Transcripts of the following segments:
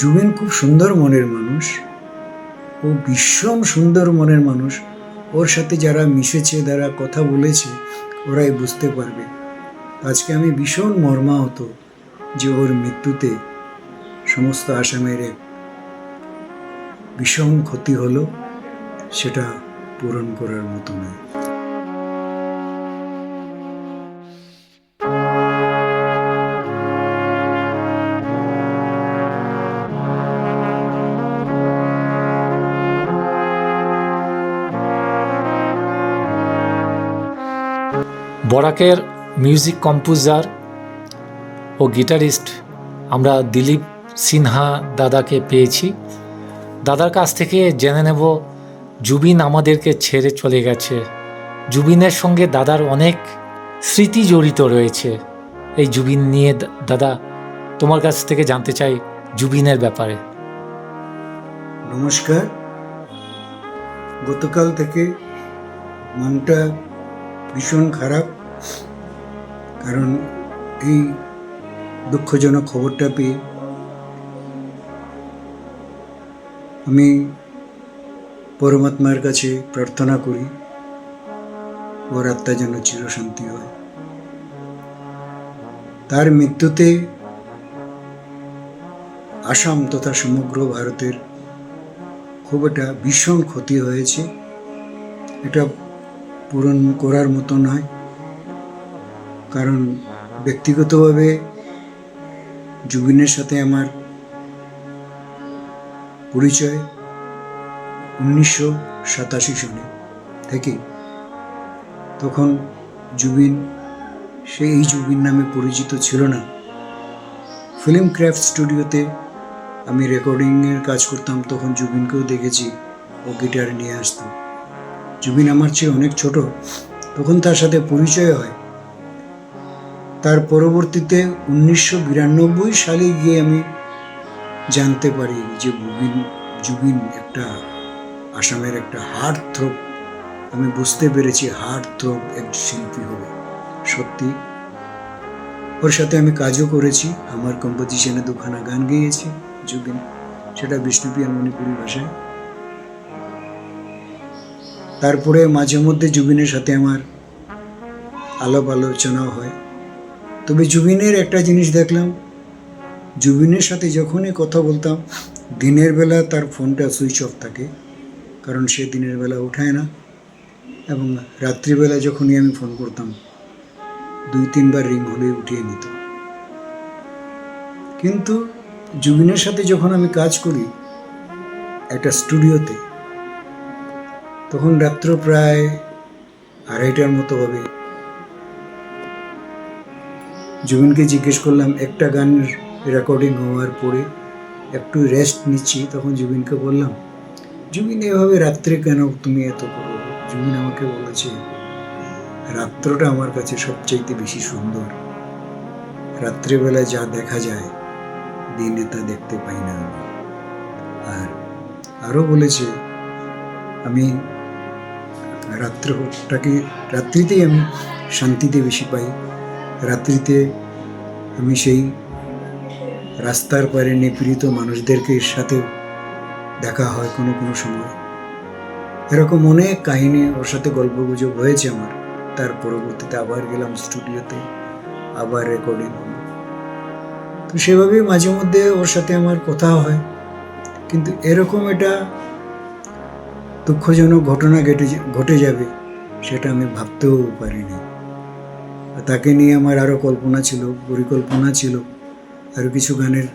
জুবিন খুব সুন্দর মনের মানুষ ও ভীষণ সুন্দর মনের মানুষ। ওর সাথে যারা মিশেছে, যারা কথা বলেছে, ওরাই বুঝতে পারবে। আজকে আমি ভীষণ মর্মাহত যে ওর মৃত্যুতে সমস্ত আসামের এক ভীষণ ক্ষতি হলো, সেটা পূরণ করার মতো নয়। বরাকের মিউজিক কম্পোজার ও গিটারিস্ট আমরা দিলীপ সিনহা দাদাকে পেয়েছি। দাদার কাছ থেকে জেনে নেব, জুবিন আমাদেরকে ছেড়ে চলে গেছে। জুবিনের সঙ্গে দাদার অনেক স্মৃতি জড়িত রয়েছে। এই জুবিন নিয়ে দাদা, তোমার কাছ থেকে জানতে চাই জুবিনের ব্যাপারে। নমস্কার। গতকাল থেকে মনটা ভীষণ খারাপ। কারণ এই দুঃখজনক খবরটা পেয়ে আমি পরমাত্মার কাছে প্রার্থনা করি, ওর আত্মা যেন চিরশান্তি হয়। তার মৃত্যুতে আসাম তথা সমগ্র ভারতের খুব একটা ভীষণ ক্ষতি হয়েছে। এটা পূরণ করার মতো নয়। কারণ ব্যক্তিগতভাবে জুবিনের সাথে আমার পরিচয় উনিশশো সাতাশি সনে থেকে। তখন জুবিন সে এই জুবিন নামে পরিচিত ছিল না। ফিল্ম ক্রাফট স্টুডিওতে আমি রেকর্ডিংয়ের কাজ করতাম, তখন জুবিনকেও দেখেছি ও গিটার নিয়ে আসতো। জুবিন আমার চেয়ে অনেক ছোট, তখন তার সাথে পরিচয় হয়। তার পরবর্তীতে উনিশশো বিরানব্বই সালে গিয়ে আমি জানতে পারি যে জুবিন জুবিন একটা আসামের একটা হার্ট থ্রোপ আমি বুঝতে পেরেছি হার্ট থ্রোপ এক শিল্পী হবে, সত্যি। ওর সাথে আমি কাজও করেছি, আমার কম্পোজিশনে দুখানা গান গেয়েছি জুবিন সেটা বিষ্ণুপি আর মণিপুরি ভাষায়। তারপরে মাঝে মধ্যে জুবিনের সাথে আমার আলাপ আলোচনাও হয়। তবে জুবিনের একটা জিনিস দেখলাম। জুবিনের সাথে যখনই কথা বলতাম, দিনের বেলা তার ফোনটা সুইচ অফ থাকে, কারণ সে দিনের বেলা উঠায় না। এবং রাত্রিবেলা যখনই আমি ফোন করতাম, দুই তিনবার রিং হলে উঠিয়ে নিত। কিন্তু জুবিনের সাথে যখন আমি কাজ করি, একটা স্টুডিওতে, তখন রাত্র প্রায় আড়াইটার মতো হবে। জুবিনকে জিজ্ঞেস করলাম, একটা গান রেকর্ডিং হওয়ার পরে একটু রেস্ট নিচ্ছি? তখন জুবিনকে বললাম, জুবিন, এভাবে রাত্রে কেন তুমি এত করো? জুবিন আমাকে বলেছে, রাত্রটা আমার কাছে সবচাইতে বেশি সুন্দর। রাত্রেবেলায় যা দেখা যায়, দিনে তা দেখতে পাই না আমি। আর আরও বলেছে, আমি রাত্রটাকে, রাত্রিতেই আমি শান্তিতে বেশি পাই। রাত্রিতে আমি সেই রাস্তার পারে নিপীড়িত মানুষদেরকে সাথে দেখা হয় কোনো কোনো সময়। এরকম অনেক কাহিনী ওর সাথে গল্প গুজব হয়েছে আমার। তার পরবর্তীতে আবার গেলাম স্টুডিওতে, আবার রেকর্ডিং হলো। তো সেভাবেই মাঝে মধ্যে ওর সাথে আমার কথা হয়। কিন্তু এরকম এটা দুঃখজনক ঘটনা ঘটে ঘটে যাবে, সেটা আমি ভাবতেও পারিনি। তাকে নিয়ে আমার আরও কল্পনা ছিল, পরিকল্পনা ছিল আরও কিছু গানের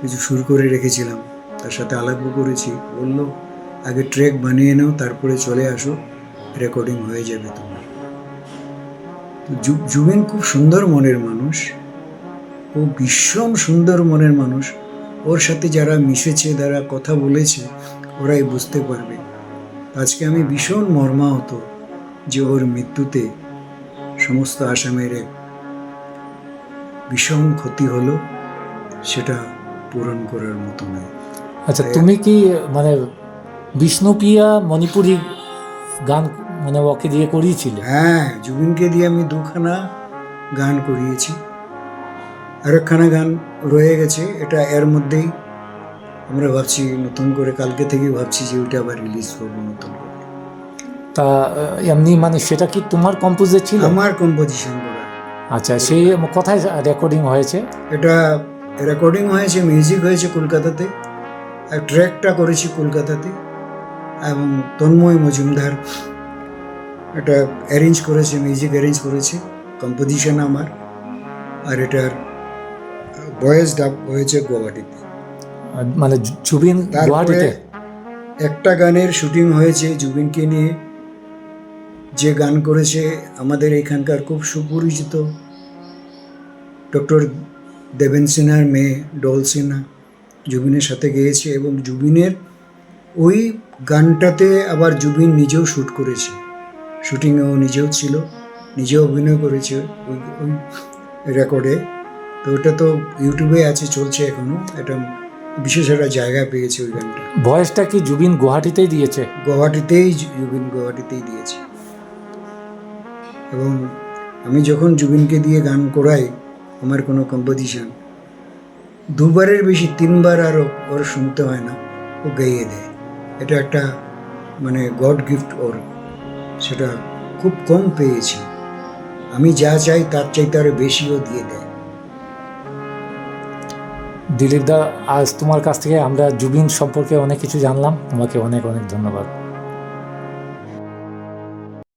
কিছু সুর করে রেখেছিলাম। তার সাথে আলাপও করেছি। বলল, আগে ট্র্যাক বানিয়ে নাও, তারপরে চলে আসো, রেকর্ডিং হয়ে যাবে তোমার। জুবিন খুব সুন্দর মনের মানুষ। ও ভীষণ সুন্দর মনের মানুষ। ওর সাথে যারা মিশেছে, যারা কথা বলেছে, ওরাই বুঝতে পারবে। আজকে আমি ভীষণ মর্মাহত যে ওর মৃত্যুতে সমস্ত আসামের ভীষণ ক্ষতি হলো সেটা পূরণ করার মতো নয়। আচ্ছা তুমি কি মানে বিষ্ণুপ্রিয়া মণিপুরি গান মানে ওকে দিয়ে করিয়েছিলে? হ্যাঁ জুবিনকে দিয়ে আমি দুখানা গান করিয়েছি। আর একখানা গান রয়ে গেছে এটা এর মধ্যেই আমরা ভাবছি নতুন করে কালকে থেকেই ভাবছি যে ওইটা আবার রিলিজ করব নতুন করে। তা এমনি মানে সেটা কি তোমার কম্পোজে ছিল আমার কম্পোজিশন আচ্ছা সেই কোথায় রেকর্ডিং হয়েছে? এটা রেকর্ডিং হয়েছে মিউজিক হয়েছে কলকাতাতে আর ট্র্যাকটা করেছি কলকাতাতে এবং তন্ময় মজুমদার এটা অ্যারেঞ্জ করেছে মিউজিক অ্যারেঞ্জ করেছে কম্পোজিশন আমার আর এটার ভয়েস ডাব হয়েছে গুয়াহাটিতে। মানে জুবিন গুয়াহাটিতে? একটা গানের শুটিং হয়েছে জুবিনকে নিয়ে যে গান করেছে আমাদের এখানকার খুব সুপরিচিত ডক্টর দেবেন সিনহার মেয়ে ডল সিনহা জুবিনের সাথে গেয়েছে এবং জুবিনের ওই গানটাতে আবার জুবিন নিজেও শ্যুট করেছে। শুটিংয়েও নিজেও ছিল নিজেও অভিনয় করেছে ওই ওই রেকর্ডে। তো ওটা তো ইউটিউবে আছে চলছে এখনও এটা বিশেষ একটা জায়গা পেয়েছে ওই গানটা। ভয়েসটা কি জুবিন গুয়াহাটিতেই দিয়েছে? গুয়াহাটিতেই জুবিন গুয়াহাটিতেই দিয়েছে। এবং আমি যখন জুবিনকে দিয়ে গান করাই আমার কোনো কম্পোজিশন দুবারের বেশি তিনবার আর ও- ওর শুনতে হয় না, ও গাইয়ে দেয়। এটা একটা মানে গড গিফট ওর। সেটা খুব কম পেয়েছি। আমি যা চাই তার চাইতে আরও বেশিও দিয়ে দেয়। দিলীপ দা আজ তোমার কাছ থেকে আমরা জুবিন সম্পর্কে অনেক কিছু জানলাম। তোমাকে অনেক অনেক ধন্যবাদ।